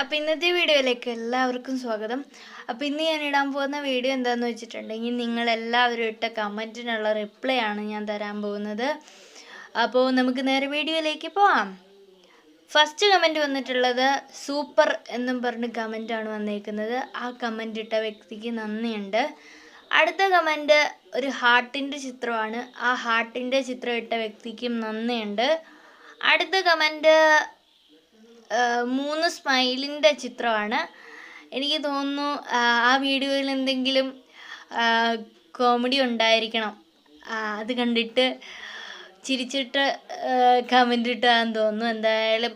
അപ്പോൾ ഇന്നത്തെ വീഡിയോയിലേക്ക് എല്ലാവർക്കും സ്വാഗതം. അപ്പോൾ ഇന്ന് ഞാൻ ഇടാൻ പോകുന്ന വീഡിയോ എന്താണെന്ന് വെച്ചിട്ടുണ്ടെങ്കിൽ നിങ്ങളെല്ലാവരും ഇട്ട കമന്റിനുള്ള റിപ്ലൈ ആണ് ഞാൻ തരാൻ പോകുന്നത്. അപ്പോൾ നമുക്ക് നേരെ വീഡിയോയിലേക്ക് പോവാം. ഫസ്റ്റ് കമന്റ് വന്നിട്ടുള്ളത് സൂപ്പർ എന്നും പറഞ്ഞ് കമന്റാണ് വന്നേക്കുന്നത്. ആ കമന്റ് ഇട്ട വ്യക്തിക്ക് നന്ദിയുണ്ട്. അടുത്ത കമന്റ് ഒരു ഹാർട്ടിന്റെ ചിത്രമാണ്. ആ ഹാർട്ടിന്റെ ചിത്രം ഇട്ട വ്യക്തിക്കും നന്ദിയുണ്ട്. അടുത്ത കമന്റ് മൂന്ന് സ്മൈലിന്റെ ചിത്രമാണ്. എനിക്ക് തോന്നുന്നു ആ, വീഡിയോയിൽ എന്തെങ്കിലും കോമഡി ഉണ്ടായിരിക്കണം. അത് കണ്ടിട്ട് ചിരിച്ചിട്ട് കമന്റ് ഇട്ടാന്ന് തോന്നുന്നു. എന്തായാലും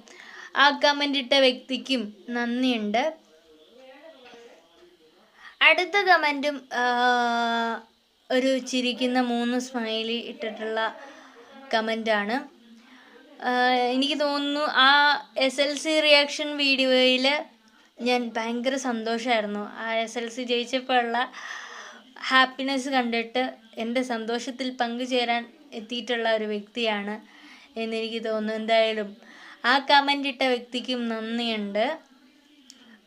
ആ കമന്റ് ഇട്ട വ്യക്തിക്കും നന്ദിയുണ്ട്. അടുത്ത കമന്റും ഒരു ചിരിക്കുന്ന മൂന്ന് സ്മൈലി ഇട്ടിട്ടുള്ള കമന്റാണ് എനിക്ക് തോന്നുന്നു ആ എസ് എൽ സി റിയാക്ഷൻ വീഡിയോയിൽ ഞാൻ ഭയങ്കര സന്തോഷമായിരുന്നു ആ എസ് എൽ സി ജയിച്ചപ്പോഴുള്ള ഹാപ്പിനെസ് കണ്ടിട്ട് എന്റെ സന്തോഷത്തിൽ പങ്കുചേരാൻ എത്തിയിട്ടുള്ള ഒരു വ്യക്തിയാണ് എന്നെനിക്ക് തോന്നുന്നു. എന്തായാലും ആ കമന്റ് ഇട്ട വ്യക്തിക്കും നന്ദിയുണ്ട്.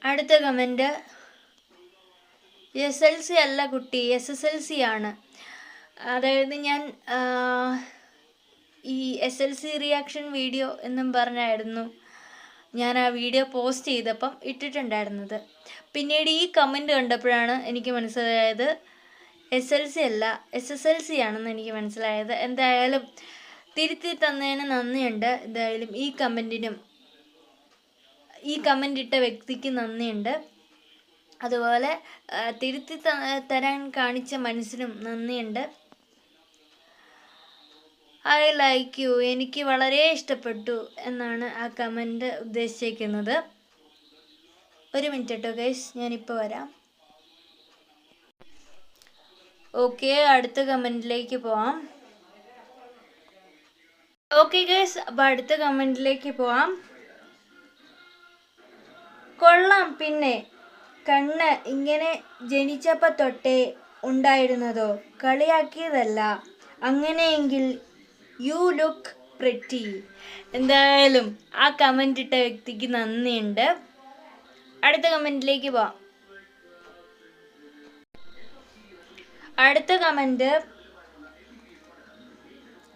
അടുത്ത കമന്റ് എസ് എൽ സി അല്ല കുട്ടി എസ് എസ് എൽ സി ആണ്. അതായത് ഞാൻ ഈ S L C reaction video എന്നും പറഞ്ഞായിരുന്നു. ഞാൻ ആ വീഡിയോ പോസ്റ്റ് ചെയ്തപ്പം ഇട്ടിട്ടുണ്ടായിരുന്നത്. പിന്നീട് ഈ കമന്റ് കണ്ടപ്പോഴാണ് എനിക്ക് മനസ്സിലായത് എസ് എൽ സി അല്ല എസ് എസ് എൽ സി ആണെന്ന് എനിക്ക് മനസ്സിലായത്. എന്തായാലും തിരുത്തി തന്നതിന് നന്ദിയുണ്ട്. എന്തായാലും ഈ കമന്റിനും ഈ കമന്റ് ഇട്ട വ്യക്തിക്ക് നന്ദിയുണ്ട്. അതുപോലെ തിരുത്തി തരാൻ കാണിച്ച മനസ്സിനും നന്ദിയുണ്ട്. ഐ ലൈക്ക് യു എനിക്ക് വളരെ ഇഷ്ടപ്പെട്ടു എന്നാണ് ആ കമന്റ് ഉദ്ദേശിച്ചിരിക്കുന്നത്. ഒരു മിനിറ്റ് കേട്ടോ ഗൈസ് ഞാനിപ്പോൾ വരാം. ഓക്കെ അടുത്ത കമന്റിലേക്ക് പോവാം. ഓക്കെ ഗൈസ് അപ്പോൾ അടുത്ത കമന്റിലേക്ക് പോവാം. കൊള്ളാം. പിന്നെ കണ്ണ് ഇങ്ങനെ ജനിച്ചപ്പോൾ തൊട്ടേ ഉണ്ടായിരുന്നതോ? കളിയാക്കിയതല്ല. അങ്ങനെയെങ്കിൽ യു ലുക്ക് പ്രിറ്റി എന്തായാലും ആ കമന്റ് ഇട്ട വ്യക്തിക്ക് നന്ദിയുണ്ട്. അടുത്ത കമന്റിലേക്ക് പോവാം. അടുത്ത കമന്റ്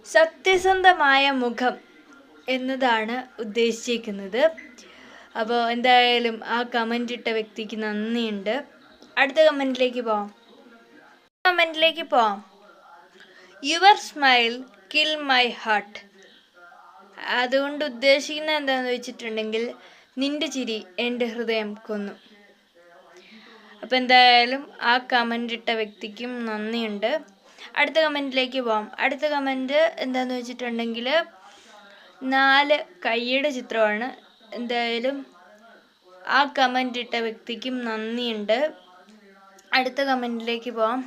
സത്യസന്ധമായ മുഖം എന്നതാണ് ഉദ്ദേശിച്ചിരിക്കുന്നത്. അപ്പോൾ എന്തായാലും ആ കമന്റ് ഇട്ട വ്യക്തിക്ക് നന്ദിയുണ്ട്. അടുത്ത കമന്റിലേക്ക് പോവാം. കമന്റിലേക്ക് പോവാം. Your smile kill my heart അതുകൊണ്ട് ഉദ്ദേശിക്കുന്നത് എന്താണെന്ന് വെച്ചിട്ടുണ്ടെങ്കിൽ നിന്റെ ചിരി എന്റെ ഹൃദയം കൊന്നു. അപ്പം എന്തായാലും ആ കമന്റ് ഇട്ട വ്യക്തിക്കും നന്ദിയുണ്ട്. അടുത്ത കമന്റിലേക്ക് പോവാം. അടുത്ത കമന്റ് എന്താന്ന് വെച്ചിട്ടുണ്ടെങ്കിൽ നാല് കൈയുടെ ചിത്രമാണ്. എന്തായാലും ആ കമന്റ് ഇട്ട വ്യക്തിക്കും നന്ദിയുണ്ട്. അടുത്ത കമന്റിലേക്ക് പോവാം.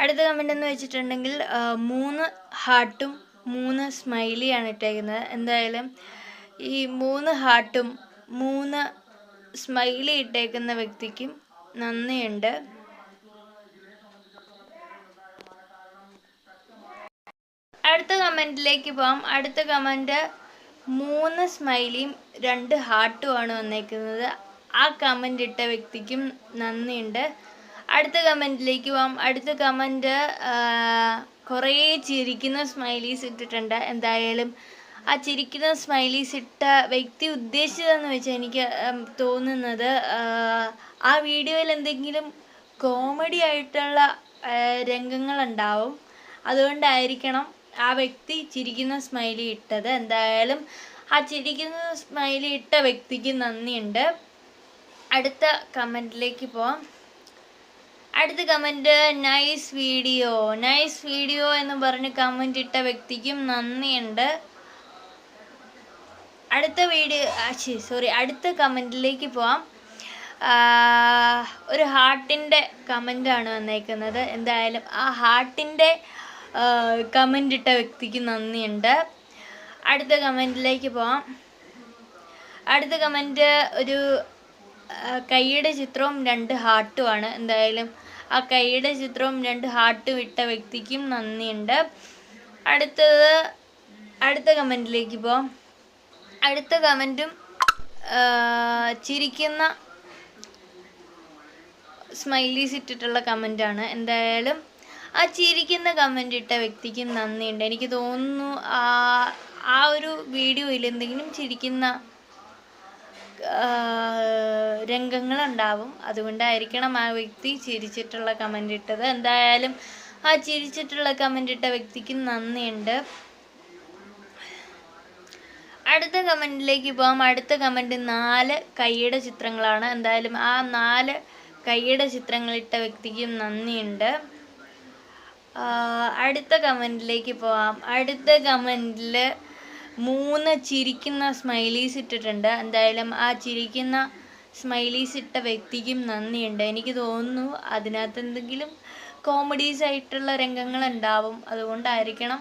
അടുത്ത കമന്റ് എന്ന് വെച്ചിട്ടുണ്ടെങ്കിൽ മൂന്ന് ഹാർട്ടും മൂന്ന് സ്മൈലിയാണ് ഇട്ടേക്കുന്നത്. എന്തായാലും ഈ മൂന്ന് ഹാർട്ടും മൂന്ന് സ്മൈലി ഇട്ടേക്കുന്ന വ്യക്തിക്കും നന്ദിയുണ്ട്. അടുത്ത കമന്റിലേക്ക് പോവാം. അടുത്ത കമന്റ് മൂന്ന് സ്മൈലിയും രണ്ട് ഹാർട്ടുമാണ് വന്നേക്കുന്നത്. ആ കമന്റ് ഇട്ട വ്യക്തിക്കും നന്ദിയുണ്ട്. അടുത്ത കമന്റിലേക്ക് പോവാം. അടുത്ത കമന്റ് കുറേ ചിരിക്കുന്ന സ്മൈലീസ് ഇട്ടിട്ടുണ്ട്. എന്തായാലും ആ ചിരിക്കുന്ന സ്മൈലീസ് ഇട്ട വ്യക്തി ഉദ്ദേശിച്ചതെന്ന് വെച്ചാൽ എനിക്ക് തോന്നുന്നത് ആ, വീഡിയോയിൽ എന്തെങ്കിലും കോമഡി ആയിട്ടുള്ള രംഗങ്ങളുണ്ടാവും. അതുകൊണ്ടായിരിക്കണം ആ വ്യക്തി ചിരിക്കുന്ന സ്മൈലി ഇട്ടത്. എന്തായാലും ആ ചിരിക്കുന്ന സ്മൈലി ഇട്ട വ്യക്തിക്ക് നന്ദിയുണ്ട്. അടുത്ത കമന്റിലേക്ക് പോവാം. അടുത്ത comment nice video nice video എന്ന് പറഞ്ഞ് കമന്റ് ഇട്ട വ്യക്തിക്കും നന്ദിയുണ്ട്. അടുത്ത വീഡിയോ സോറി അടുത്ത കമന്റിലേക്ക് പോവാം. ഒരു ഹാർട്ടിന്റെ കമന്റാണ് വന്നേക്കുന്നത്. എന്തായാലും ആ ഹാർട്ടിന്റെ കമന്റ് ഇട്ട വ്യക്തിക്ക് നന്ദിയുണ്ട്. അടുത്ത കമന്റിലേക്ക് പോവാം. അടുത്ത കമന്റ് ഒരു കൈയുടെ ചിത്രവും രണ്ട് ഹാർട്ടുമാണ് എന്തായാലും ആ കൈയുടെ ചിത്രവും രണ്ട് ഹാർട്ട് വിട്ട വ്യക്തിക്കും നന്ദിയുണ്ട്. അടുത്തത് അടുത്ത കമന്റിലേക്ക് പോവാം. അടുത്ത കമന്റും ചിരിക്കുന്ന സ്മൈലീസ് ഇട്ടിട്ടുള്ള കമന്റാണ് എന്തായാലും ആ ചിരിക്കുന്ന കമന്റ് ഇട്ട വ്യക്തിക്ക് നന്ദിയുണ്ട്. എനിക്ക് തോന്നുന്നു ആ ആ ഒരു വീഡിയോയിൽ എന്തെങ്കിലും ചിരിക്കുന്ന രംഗങ്ങളുണ്ടാവും. അതുകൊണ്ടായിരിക്കണം ആ വ്യക്തി ചിരിച്ചിട്ടുള്ള കമന്റ് ഇട്ടത്. എന്തായാലും ആ ചിരിച്ചിട്ടുള്ള കമന്റ് ഇട്ട വ്യക്തിക്ക് നന്ദിയുണ്ട്. അടുത്ത കമന്റിലേക്ക് പോകാം അടുത്ത കമന്റ് നാല് കൈയുടെ ചിത്രങ്ങളാണ്. എന്തായാലും ആ നാല് കൈയുടെ ചിത്രങ്ങളിട്ട വ്യക്തിക്കും നന്ദിയുണ്ട്. അടുത്ത കമന്റിലേക്ക് പോവാം. അടുത്ത കമന്റിൽ മൂന്ന് ചിരിക്കുന്ന സ്മൈലീസ് ഇട്ടിട്ടുണ്ട്. എന്തായാലും ആ ചിരിക്കുന്ന സ്മൈലീസ് ഇട്ട വ്യക്തിക്കും നന്ദിയുണ്ട്. എനിക്ക് തോന്നുന്നു അതിനകത്ത് എന്തെങ്കിലും കോമഡീസ് ആയിട്ടുള്ള രംഗങ്ങൾ ഉണ്ടാവും അതുകൊണ്ടായിരിക്കണം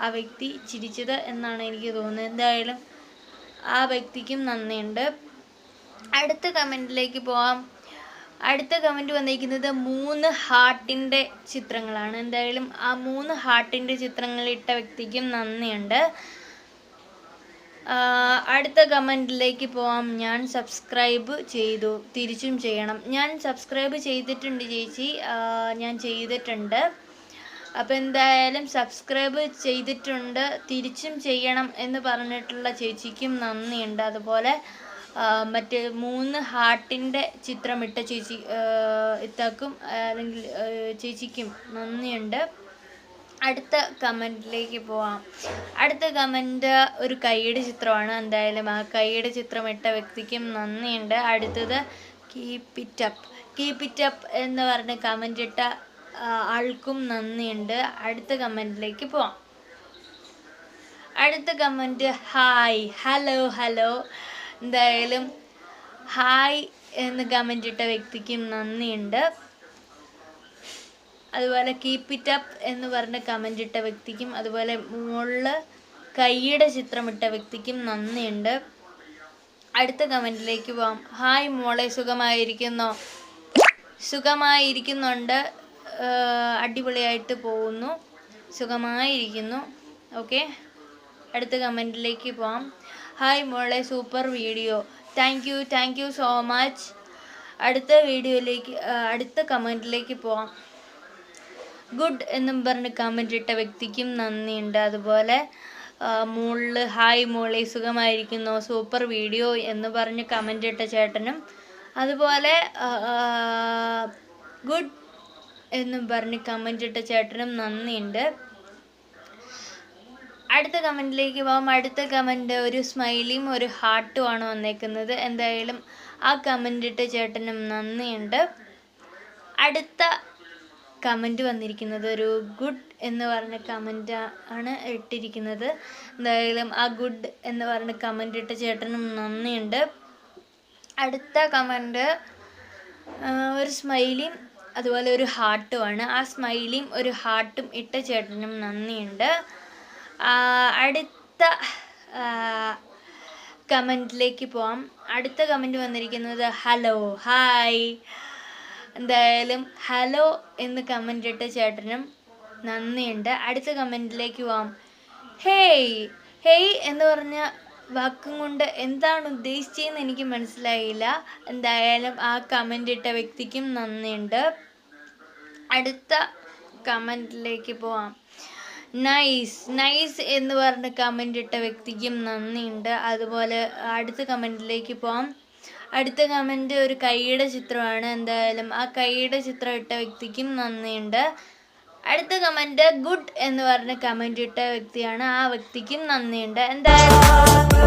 ആ വ്യക്തി ചിരിച്ചത് എന്നാണ് എനിക്ക് തോന്നുന്നത്. എന്തായാലും ആ വ്യക്തിക്കും നന്ദിയുണ്ട്. അടുത്ത കമന്റിലേക്ക് പോവാം. അടുത്ത കമന്റ് വന്നിരിക്കുന്നത് മൂന്ന് ഹാർട്ടിന്റെ ചിത്രങ്ങളാണ്. എന്തായാലും ആ മൂന്ന് ഹാർട്ടിന്റെ ചിത്രങ്ങൾ ഇട്ട വ്യക്തിക്കും നന്ദിയുണ്ട്. അടുത്ത കമന്റിലേക്ക് പോവാം. ഞാൻ സബ്സ്ക്രൈബ് ചെയ്തു. തിരിച്ചും ചെയ്യണം. ഞാൻ സബ്സ്ക്രൈബ് ചെയ്തിട്ടുണ്ട് ചേച്ചി. ഞാൻ ചെയ്തിട്ടുണ്ട്. അപ്പോൾ എന്തായാലും സബ്സ്ക്രൈബ് ചെയ്തിട്ടുണ്ട്. തിരിച്ചും ചെയ്യണം എന്ന് പറഞ്ഞിട്ടുള്ള ചേച്ചിക്കും നന്ദിയുണ്ട്. അതുപോലെ മറ്റ് മൂന്ന് ഹാർട്ടിന്റെ ചിത്രമിട്ട ചേച്ചി ഇത്താക്കും അല്ലെങ്കിൽ ചേച്ചിക്കും നന്ദിയുണ്ട്. അടുത്ത കമന്റിലേക്ക് പോവാം. അടുത്ത കമന്റ് ഒരു കൈയുടെ ചിത്രമാണ്. എന്തായാലും ആ കൈയുടെ ചിത്രം ഇട്ട വ്യക്തിക്കും നന്ദിയുണ്ട്. അടുത്തത് keep it up keep it up എന്ന് പറഞ്ഞ് കമന്റ് ഇട്ട ആൾക്കും നന്ദിയുണ്ട്. അടുത്ത കമന്റിലേക്ക് പോവാം. അടുത്ത കമന്റ് ഹായ് ഹലോ ഹലോ എന്തായാലും ഹായ് എന്ന് കമന്റ് ഇട്ട വ്യക്തിക്കും നന്ദിയുണ്ട്. അതുപോലെ കീപ്പ് ഇറ്റ് അപ്പ് എന്ന് പറഞ്ഞ കമന്റ് ഇട്ട വ്യക്തിക്കും അതുപോലെ മുകളിൽ കൈയുടെ ചിത്രമിട്ട വ്യക്തിക്കും നന്ദിയുണ്ട്. അടുത്ത കമന്റിലേക്ക് പോവാം. ഹായ് മോളെ സുഖമായിരിക്കുന്നു? സുഖമായിരിക്കുന്നുണ്ട്. അടിപൊളിയായിട്ട് പോകുന്നു. സുഖമായിരിക്കുന്നു. ഓക്കെ അടുത്ത കമന്റിലേക്ക് പോവാം. ഹായ് മോളെ super video thank you thank you so much അടുത്ത വീഡിയോയിലേക്ക് അടുത്ത കമന്റിലേക്ക് പോവാം. ഗുഡ് എന്നും പറഞ്ഞ് കമന്റ് ഇട്ട വ്യക്തിക്കും നന്ദിയുണ്ട്. അതുപോലെ മുകളിൽ ഹായ് മോളെ സുഖമായിരിക്കുന്നു? സൂപ്പർ വീഡിയോ എന്ന് പറഞ്ഞ് കമന്റ് ഇട്ട ചേട്ടനും. അതുപോലെ ഗുഡ് എന്നും പറഞ്ഞ് കമന്റ് ഇട്ട ചേട്ടനും നന്ദിയുണ്ട്. അടുത്ത കമന്റിലേക്ക് പോകാം അടുത്ത കമന്റ് ഒരു സ്മൈലിയും ഒരു ഹാർട്ടും ആണ് വന്നേക്കുന്നത്. എന്തായാലും ആ കമന്റ് ഇട്ട ചേട്ടനും നന്ദിയുണ്ട്. അടുത്ത കമന്റ് വന്നിരിക്കുന്നത്. ഒരു ഗുഡ് എന്ന് പറഞ്ഞ കമന്റ് ആണ് ഇട്ടിരിക്കുന്നത്. എന്തായാലും ആ ഗുഡ് എന്ന് പറഞ്ഞ കമന്റ് ഇട്ട ചേട്ടനും നന്ദിയുണ്ട്. അടുത്ത കമന്റ് ഒരു സ്മൈലിയും അതുപോലെ ഒരു ഹാർട്ടുമാണ് ആ സ്മൈലിയും ഒരു ഹാർട്ടും ഇട്ട ചേട്ടനും നന്ദിയുണ്ട്. അടുത്ത കമന്റിലേക്ക് പോവാം. അടുത്ത കമന്റ് വന്നിരിക്കുന്നത് ഹലോ ഹായ്. എന്തായാലും ഹലോ എന്ന് കമന്റ് ഇട്ട ചേട്ടനും നന്ദിയുണ്ട്. അടുത്ത കമന്റിലേക്ക് പോവാം. ഹേയ് ഹേയ് എന്ന് പറഞ്ഞ വാക്കും കൊണ്ട് എന്താണ് ഉദ്ദേശിച്ചതെന്ന് എനിക്ക് മനസ്സിലായില്ല. എന്തായാലും ആ കമന്റ് ഇട്ട വ്യക്തിക്കും നന്ദിയുണ്ട്. അടുത്ത കമന്റിലേക്ക് പോവാം. നൈസ് നൈസ് എന്ന് പറഞ്ഞ കമന്റ് ഇട്ട വ്യക്തിക്കും നന്ദിയുണ്ട്. അതുപോലെ അടുത്ത കമന്റിലേക്ക് പോവാം. അടുത്ത കമന്റ് ഒരു കൈയുടെ ചിത്രമാണ്. എന്തായാലും ആ കൈയുടെ ചിത്രം ഇട്ട വ്യക്തിക്കും നന്ദിയുണ്ട്. അടുത്ത കമന്റ് ഗുഡ് എന്ന് പറഞ്ഞ കമന്റ് ഇട്ട വ്യക്തിയാണ് ആ വ്യക്തിക്കും നന്ദിയുണ്ട്. എന്തായാലും